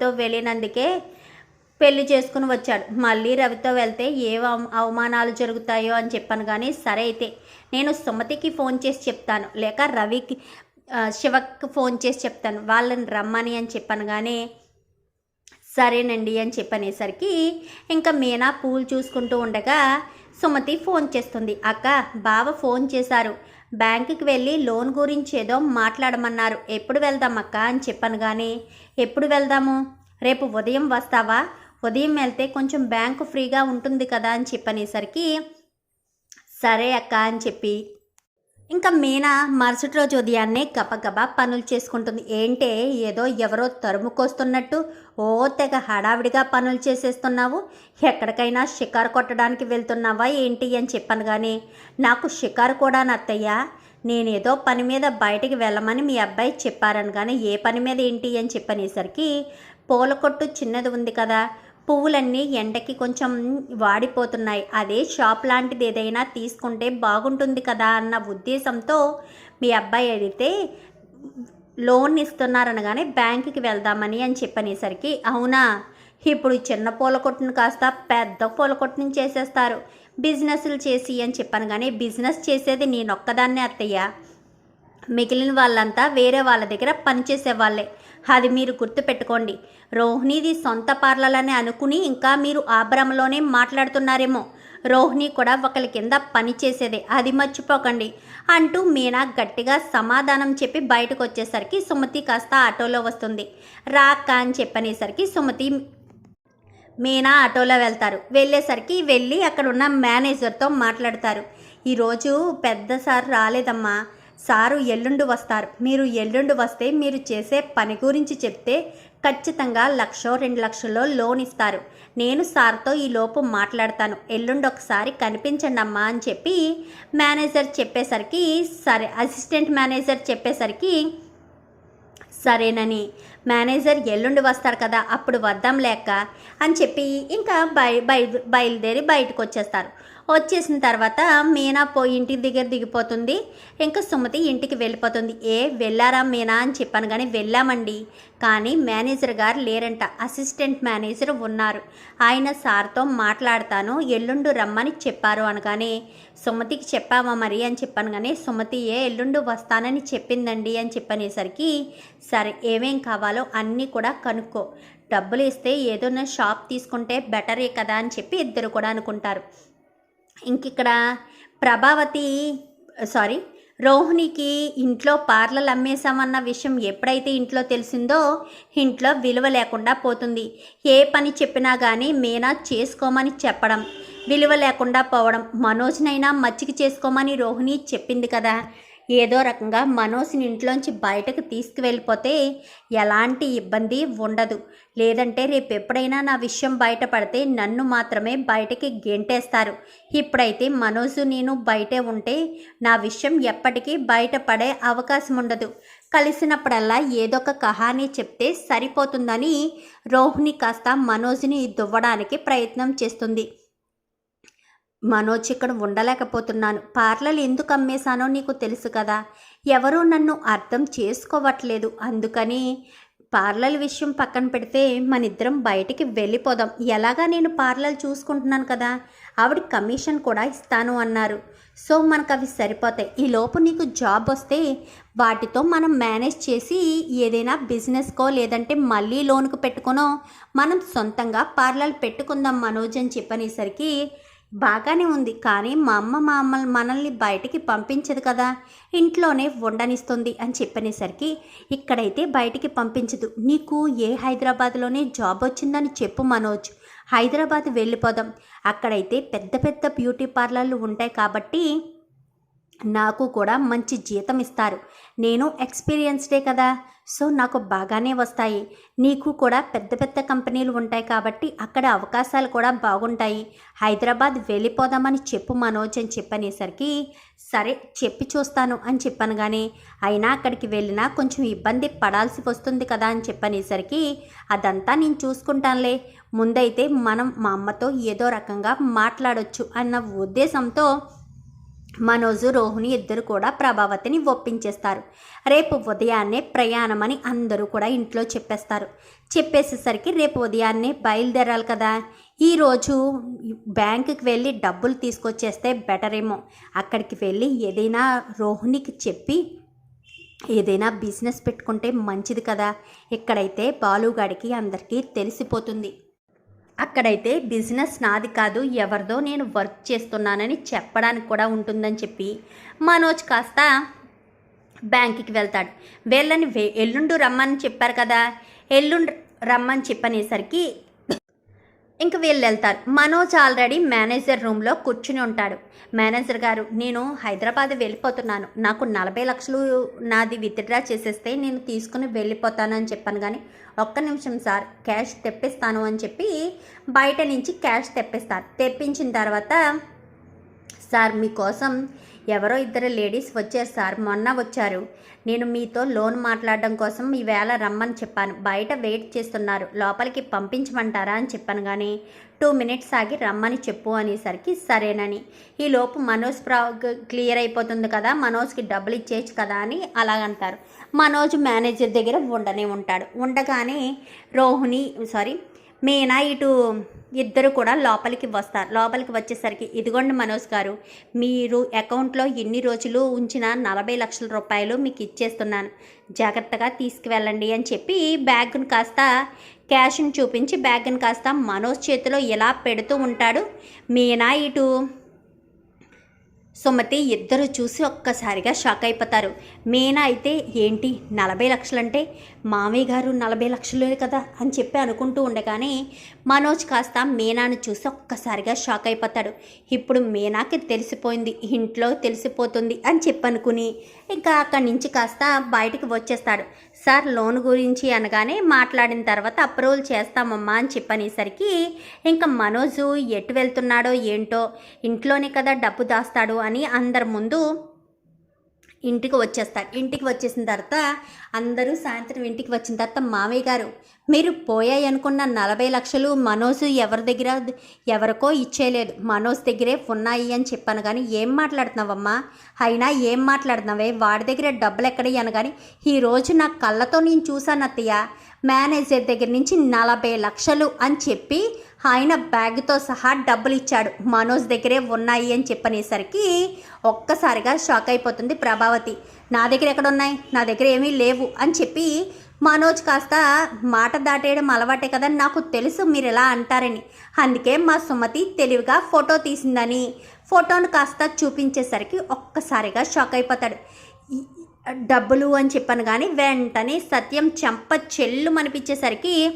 తో వెళ్ళినందుకే పెళ్ళి చేసుకుని వచ్చాడు. మళ్ళీ రవితో వెళ్తే ఏ అవ- అవమానాలు జరుగుతాయో అని చెప్పాను కానీ సరే అయితే నేను సుమతికి ఫోన్ చేసి చెప్తాను. లేక రవికి శివకి ఫోన్ చేసి చెప్తాను. వాళ్ళని రమ్మని అని చెప్పాను కానీ సరేనండి అని చెప్పనేసరికి ఇంకా మీనా పూలు చూసుకుంటూ ఉండగా సుమతి ఫోన్ చేస్తుంది. అక్క బావ ఫోన్ చేశారు. బ్యాంకుకి వెళ్ళి లోన్ గురించి ఏదో మాట్లాడమన్నారు. ఎప్పుడు వెళ్దాం అక్క అని చెప్పాను కానీ ఎప్పుడు వెళ్దాము? రేపు ఉదయం వస్తావా? ఉదయం వెళ్తే కొంచెం బ్యాంకు ఫ్రీగా ఉంటుంది కదా అని చెప్పనేసరికి సరే అక్క అని చెప్పి ఇంకా మీనా మరుసటి రోజు ఉదయాన్నే గబగబా పనులు చేసుకుంటుంది. ఏంటే? ఏదో ఎవరో తరుముకొస్తున్నట్టు ఓ తెగ హడావిడిగా పనులు చేసేస్తున్నావు. ఎక్కడికైనా షికారు కొట్టడానికి వెళ్తున్నావా ఏంటి అని చెప్పాను కానీ నాకు షికారు కూడా నత్తయ్యా. నేనేదో పని మీద బయటికి వెళ్ళమని మీ అబ్బాయి చెప్పారని కానీ ఏ పని మీద ఏంటి అని చెప్పనేసరికి పూల కొట్టు చిన్నది ఉంది కదా పువ్వులన్నీ ఎండకి కొంచెం వాడిపోతున్నాయి. అదే షాప్ లాంటిది ఏదైనా తీసుకుంటే బాగుంటుంది కదా అన్న ఉద్దేశంతో మీ అబ్బాయి అడిగితే లోన్ ఇస్తున్నారనగానే బ్యాంకుకి వెళ్దామని అని చెప్పనేసరికి అవునా? ఇప్పుడు చిన్న పూల కొట్టును కాస్త పెద్ద పూల కొట్టును చేసేస్తారు. బిజినెస్లు చేసి అని చెప్పాను కానీ బిజినెస్ చేసేది నేను ఒక్కదాన్నే అత్తయ్య. మిగిలిన వాళ్ళంతా వేరే వాళ్ళ దగ్గర పనిచేసే వాళ్ళే అది మీరు గుర్తుపెట్టుకోండి. రోహిణిది సొంత పార్లలని అనుకుని ఇంకా మీరు ఆ భ్రమలోనే మాట్లాడుతున్నారేమో. రోహిణి కూడా ఒకరి కింద పని చేసేదే అది మర్చిపోకండి అంటూ మీనా గట్టిగా సమాధానం చెప్పి బయటకు వచ్చేసరికి సుమతి కాస్త ఆటోలో వస్తుంది. రాక్క అని చెప్పనేసరికి సుమతి మీనా ఆటోలో వెళ్తారు. వెళ్ళేసరికి వెళ్ళి అక్కడ ఉన్న మేనేజర్తో మాట్లాడతారు. ఈరోజు పెద్ద సార్ రాలేదమ్మా. సారు ఎల్లుండి వస్తారు. మీరు ఎల్లుండి వస్తే మీరు చేసే పని గురించి చెప్తే ఖచ్చితంగా లక్షో రెండు లక్షల్లో లోన్ ఇస్తారు. నేను సార్తో ఈ లోపు మాట్లాడతాను. ఎల్లుండి ఒకసారి కనిపించండి అమ్మా అని చెప్పి మేనేజర్ చెప్పేసరికి సరే అసిస్టెంట్ మేనేజర్ చెప్పేసరికి సరేనని. మేనేజర్ ఎల్లుండి వస్తారు కదా అప్పుడు వద్దాం లేక అని చెప్పి ఇంకా బయ బయ బయలుదేరి బయటకు వచ్చేస్తారు వచ్చేసిన తర్వాత మీనా పోయి ఇంటి దగ్గర దిగిపోతుంది. ఇంకా సుమతి ఇంటికి వెళ్ళిపోతుంది. ఏ వెళ్ళారా మీనా అని చెప్పాను కానీ వెళ్ళామండి. కానీ మేనేజర్ గారు లేరంట. అసిస్టెంట్ మేనేజర్ ఉన్నారు. ఆయన సార్తో మాట్లాడతాను. ఎల్లుండు రమ్మని చెప్పారు అనగానే సుమతికి చెప్పావా మరి అని చెప్పాను కానీ సుమతి ఏ ఎల్లుండు వస్తానని చెప్పిందండి అని చెప్పనేసరికి సరే ఏమేం కావాలో అన్నీ కూడా కనుక్కో. డబ్బులు ఇస్తే ఏదైనా షాప్ తీసుకుంటే బెటరే కదా అని చెప్పి ఇద్దరు కూడా అనుకుంటారు. ఇంకిక్కడ ప్రభావతి సారీ రోహిణికి ఇంట్లో పార్లలు అమ్మేశామన్న విషయం ఎప్పుడైతే ఇంట్లో తెలిసిందో ఇంట్లో విలువ లేకుండా పోతుంది. ఏ పని చెప్పినా కానీ మీనా చేసుకోమని చెప్పడం విలువ లేకుండా పోవడం మనోజ్నైనా మచ్చికి చేసుకోమని రోహిణి చెప్పింది కదా. ఏదో రకంగా మనోజ్ని ఇంట్లోంచి బయటకు తీసుకువెళ్ళిపోతే ఎలాంటి ఇబ్బంది ఉండదు. లేదంటే రేపు ఎప్పుడైనా నా విషయం బయటపడితే నన్ను మాత్రమే బయటకి గెంటేస్తారు. ఇప్పుడైతే మనోజు నేను బయటే ఉంటే నా విషయం ఎప్పటికీ బయటపడే అవకాశం ఉండదు. కలిసినప్పుడల్లా ఏదో ఒక కహానీ చెప్తే సరిపోతుందని రోహిణి కాస్త మనోజ్ని దువ్వడానికి ప్రయత్నం చేస్తుంది. మనోజ్ ఇక్కడ ఉండలేకపోతున్నాను. పార్లర్ ఎందుకు అమ్మేశానో నీకు తెలుసు కదా. ఎవరూ నన్ను అర్థం చేసుకోవట్లేదు. అందుకని పార్లర్ విషయం పక్కన పెడితే మన ఇద్దరం బయటికి వెళ్ళిపోదాం. ఎలాగా నేను పార్లర్ చూసుకుంటున్నాను కదా. ఆవిడ కమిషన్ కూడా ఇస్తాను అన్నారు. సో మనకు అవి సరిపోతాయి. ఈ లోపు నీకు జాబ్ వస్తే వాటితో మనం మేనేజ్ చేసి ఏదైనా బిజినెస్కో లేదంటే మళ్ళీ లోన్కు పెట్టుకునో మనం సొంతంగా పార్లర్ పెట్టుకుందాం మనోజ్ అని చెప్పనేసరికి బాగానే ఉంది కానీ మా అమ్మ మా అమ్మ మనల్ని బయటికి పంపించదు కదా. ఇంట్లోనే ఉండనిస్తుంది అని చెప్పనేసరికి ఇక్కడైతే బయటికి పంపించదు. నీకు ఏ హైదరాబాద్లోనే జాబ్ వచ్చిందని చెప్పు మనోజ్. హైదరాబాద్ వెళ్ళిపోదాం. అక్కడైతే పెద్ద పెద్ద బ్యూటీ పార్లర్లు ఉంటాయి కాబట్టి నాకు కూడా మంచి జీతం ఇస్తారు. నేను ఎక్స్పీరియన్స్డే కదా. సో నాకు బాగానే వస్తాయి. నీకు కూడా పెద్ద పెద్ద కంపెనీలు ఉంటాయి కాబట్టి అక్కడ అవకాశాలు కూడా బాగుంటాయి. హైదరాబాద్ వెళ్ళిపోదామని చెప్పు మనోజ్ అని చెప్పనేసరికి సరే చెప్పి చూస్తాను అని చెప్పాను కానీ అయినా అక్కడికి వెళ్ళినా కొంచెం ఇబ్బంది పడాల్సి వస్తుంది కదా అని చెప్పనేసరికి అదంతా నేను చూసుకుంటానులే. ముందైతే మనం మా అమ్మతో ఏదో రకంగా మాట్లాడొచ్చు అన్న ఉద్దేశంతో మనోజు రోహిణి ఇద్దరు కూడా ప్రభావతిని ఒప్పించేస్తారు. రేపు ఉదయాన్నే ప్రయాణమని అందరూ కూడా ఇంట్లో చెప్పేస్తారు. చెప్పేసేసరికి రేపు ఉదయాన్నే బయలుదేరాలి కదా. ఈరోజు బ్యాంకుకి వెళ్ళి డబ్బులు తీసుకొచ్చేస్తే బెటర్ ఏమో. అక్కడికి వెళ్ళి ఏదైనా రోహిణికి చెప్పి ఏదైనా బిజినెస్ పెట్టుకుంటే మంచిది కదా. ఇక్కడైతే బాలుగాడికి అందరికీ తెలిసిపోతుంది. అక్కడైతే బిజినెస్ నాది కాదు ఎవరిదో నేను వర్క్ చేస్తున్నానని చెప్పడానికి కూడా ఉంటుందని చెప్పి మనోజ్ కాస్త బ్యాంకుకి వెళ్తాడు. వెళ్ళని వే ఎల్లుండు రమ్మని చెప్పారు కదా ఎల్లుండి రమ్మని చెప్పనేసరికి ఇంక వీళ్ళు వెళ్తారు మనోజ్ ఆల్రెడీ మేనేజర్ రూమ్లో కూర్చుని ఉంటాడు. మేనేజర్ గారు నేను హైదరాబాద్ వెళ్ళిపోతున్నాను. నాకు నలభై లక్షలు నాది విత్డ్రా చేసేస్తే నేను తీసుకుని వెళ్ళిపోతానని చెప్పాను కానీ ఒక్క నిమిషం సార్ క్యాష్ తెప్పిస్తాను అని చెప్పి బయట నుంచి క్యాష్ తెప్పిస్తారు. తెప్పించిన తర్వాత సార్ మీకోసం ఎవరో ఇద్దరు లేడీస్ వచ్చారు సార్ మొన్న వచ్చారు. నేను మీతో లోన్ మాట్లాడడం కోసం ఈవేళ రమ్మని చెప్పాను. బయట వెయిట్ చేస్తున్నారు. లోపలికి పంపించమంటారా అని చెప్పాను కానీ టూ మినిట్స్ ఆగి రమ్మని చెప్పు అనేసరికి సరేనని. ఈ లోపు మనోజ్ ప్రా క్లియర్ అయిపోతుంది కదా మనోజ్కి డబ్బులు ఇచ్చేయచ్చు కదా అని అలాగంటారు. మనోజ్ మేనేజర్ దగ్గర ఉండనే ఉంటాడు. ఉండగానే రోహిణి సారీ మీనా ఇటు ఇద్దరు కూడా లోపలికి వస్తారు. లోపలికి వచ్చేసరికి ఇదిగోండి మనోజ్ గారు మీరు అకౌంట్లో ఎన్ని రోజులు ఉంచిన నలభై లక్షల రూపాయలు మీకు ఇచ్చేస్తున్నాను. జాగ్రత్తగా తీసుకువెళ్ళండి అని చెప్పి బ్యాగ్ను కాస్త క్యాష్ని చూపించి బ్యాగ్ను కాస్త మనోజ్ చేతిలో ఎలా పెడుతూ ఉంటాడు. మీనా ఇటు సుమతి ఇద్దరు చూసి ఒక్కసారిగా షాక్ అయిపోతారు. మీనా అయితే ఏంటి నలభై లక్షలంటే? మామయ్య గారు నలభై లక్షలే కదా? అని చెప్పి అనుకుంటూ ఉండగానే మనోజ్ కాస్త మీనాను చూసి ఒక్కసారిగా షాక్ అయిపోతాడు. ఇప్పుడు మీనాకి తెలిసిపోయింది ఇంట్లో తెలిసిపోతుంది అని చెప్పనుకుని ఇంకా అక్కడి నుంచి కాస్త బయటికి వచ్చేస్తాడు. సార్ లోన్ గురించి అనగానే మాట్లాడిన తర్వాత అప్రూవల్ చేస్తామమ్మా అని చెప్పనేసరికి ఇంకా మనోజు ఎటు వెళ్తున్నాడో ఏంటో ఇంట్లోనే కదా డబ్బు దాస్తాడు అని అందరి ముందు ఇంటికి వచ్చేస్తారు. ఇంటికి వచ్చేసిన తర్వాత అందరూ సాయంత్రం ఇంటికి వచ్చిన తర్వాత మామయ్య గారు మీరు పోయాయి అనుకున్న నలభై లక్షలు మనోజ్ ఎవరి దగ్గర ఎవరికో ఇచ్చేయలేదు. మనోజ్ దగ్గరే ఉన్నాయి అని చెప్పాను కానీ ఏం మాట్లాడుతున్నావమ్మా? అయినా ఏం మాట్లాడుతున్నావే? వాడి దగ్గర డబ్బులు ఎక్కడ కానీ ఈరోజు నా కళ్ళతో నేను చూశాను అత్తయ్య. మేనేజర్ దగ్గర నుంచి నలభై లక్షలు అని చెప్పి ఆయన బ్యాగ్తో సహా డబ్బులు ఇచ్చాడు. మనోజ్ దగ్గరే ఉన్నాయి అని చెప్పనేసరికి ఒక్కసారిగా షాక్ అయిపోతుంది ప్రభావతి. నా దగ్గర ఎక్కడ ఉన్నాయి నా దగ్గర ఏమీ లేవు అని చెప్పి మనోజ్ కాస్త మాట దాటేయడం అలవాటే కదా నాకు తెలుసు మీరు ఎలా అంటారని. అందుకే మా సుమతి తెలివిగా ఫోటో తీసిందని ఫోటోను కాస్త చూపించేసరికి ఒక్కసారిగా షాక్ అయిపోతాడు. డబ్బులు అని చెప్పాను కానీ వెంటనే సత్యం చెంప చెల్లు అనిపించేసరికి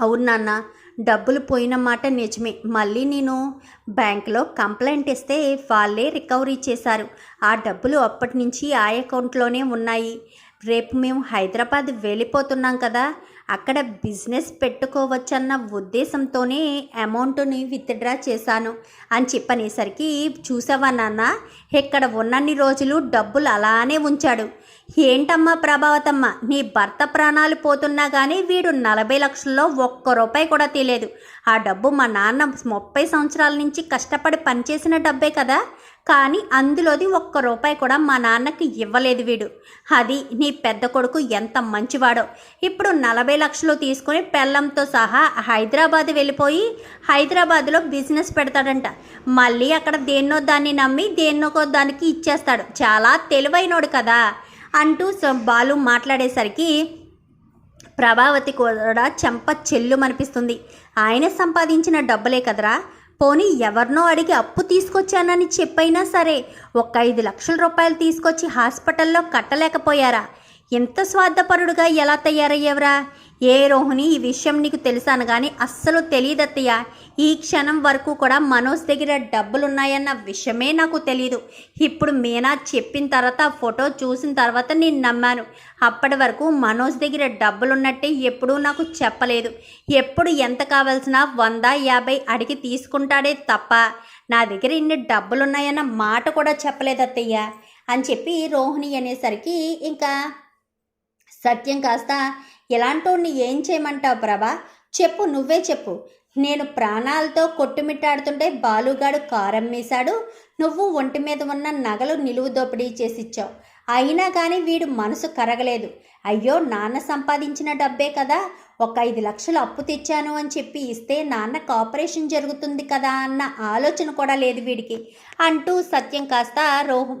అవును నాన్న డబ్బులు పోయిన మాట నిజమే. మళ్ళీ నేను బ్యాంకులో కంప్లైంట్ ఇస్తే వాళ్ళే రికవరీ చేశారు. ఆ డబ్బులు అప్పటి నుంచి ఆ అకౌంట్లోనే ఉన్నాయి. రేపు మేము హైదరాబాద్ వెళ్ళిపోతున్నాం కదా. అక్కడ బిజినెస్ పెట్టుకోవచ్చన్న ఉద్దేశంతోనే అమౌంట్ని విత్డ్రా చేశాను అని చెప్పనేసరికి చూసావా నాన్న ఇక్కడ ఉన్నన్ని రోజులు డబ్బులు అలానే ఉంచాడు. ఏంటమ్మా ప్రభావతమ్మ నీ భర్త ప్రాణాలు పోతున్నా కానీ వీడు నలభై లక్షల్లో ఒక్క రూపాయి కూడా తెలియదు ఆ డబ్బు మా నాన్న ముప్పై సంవత్సరాల నుంచి కష్టపడి పనిచేసిన డబ్బే కదా. కానీ అందులోది ఒక్క రూపాయి కూడా మా నాన్నకి ఇవ్వలేదు వీడు. అది నీ పెద్ద కొడుకు ఎంత మంచివాడో. ఇప్పుడు నలభై లక్షలు తీసుకొని పెళ్ళంతో సహా హైదరాబాద్ వెళ్ళిపోయి హైదరాబాద్లో బిజినెస్ పెడతాడంట. మళ్ళీ అక్కడ దేన్నో దాన్ని నమ్మి దేన్నోకో దానికి ఇచ్చేస్తాడు. చాలా తెలివైనోడు కదా. అంటూ బాలు మాట్లాడేసరికి ప్రభావతి కూడా చెంప చెల్లుమనిపిస్తుంది. ఆయన సంపాదించిన డబ్బులే కదరా. పోనీ ఎవరినో అడిగి అప్పు తీసుకొచ్చానని చెప్పైనా సరే ఒక ఐదు లక్షల రూపాయలు తీసుకొచ్చి హాస్పిటల్లో కట్టలేకపోయారా? ఎంత స్వార్థపరుడుగా ఎలా తయారయ్యేవరా? ఏ రోహిణి ఈ విషయం నీకు తెలుసాను కానీ అస్సలు తెలియదత్తయ్య. ఈ క్షణం వరకు కూడా మనోజ్ దగ్గర డబ్బులున్నాయన్న విషయమే నాకు తెలియదు ఇప్పుడు మీనా చెప్పిన తర్వాత ఆ ఫోటో చూసిన తర్వాత నేను నమ్మాను. అప్పటి వరకు మనోజ్ దగ్గర డబ్బులున్నట్టే ఎప్పుడూ నాకు చెప్పలేదు. ఎప్పుడు ఎంత కావాల్సిన వంద యాభై అడిగి తీసుకుంటాడే తప్ప నా దగ్గర ఇన్ని డబ్బులున్నాయన్న మాట కూడా చెప్పలేదు అత్తయ్య అని చెప్పి రోహిణి అనేసరికి ఇంకా సత్యం కాస్త ఎలాంటోడిని ఏం చేయమంటావు ప్రభా? చెప్పు నువ్వే చెప్పు. నేను ప్రాణాలతో కొట్టుమిట్టాడుతుంటే బాలుగాడు కారమ్మేశాడు నువ్వు ఒంటి మీద ఉన్న నగలు నిలువు దోపిడీ చేసిచ్చావు. అయినా కానీ వీడు మనసు కరగలేదు. అయ్యో నాన్న సంపాదించిన డబ్బే కదా. ఒక ఐదు లక్షలు అప్పు తెచ్చాను అని చెప్పి ఇస్తే నాన్నకు ఆపరేషన్ జరుగుతుంది కదా అన్న ఆలోచన కూడా లేదు వీడికి. అంటూ సత్యం కాస్త రోహం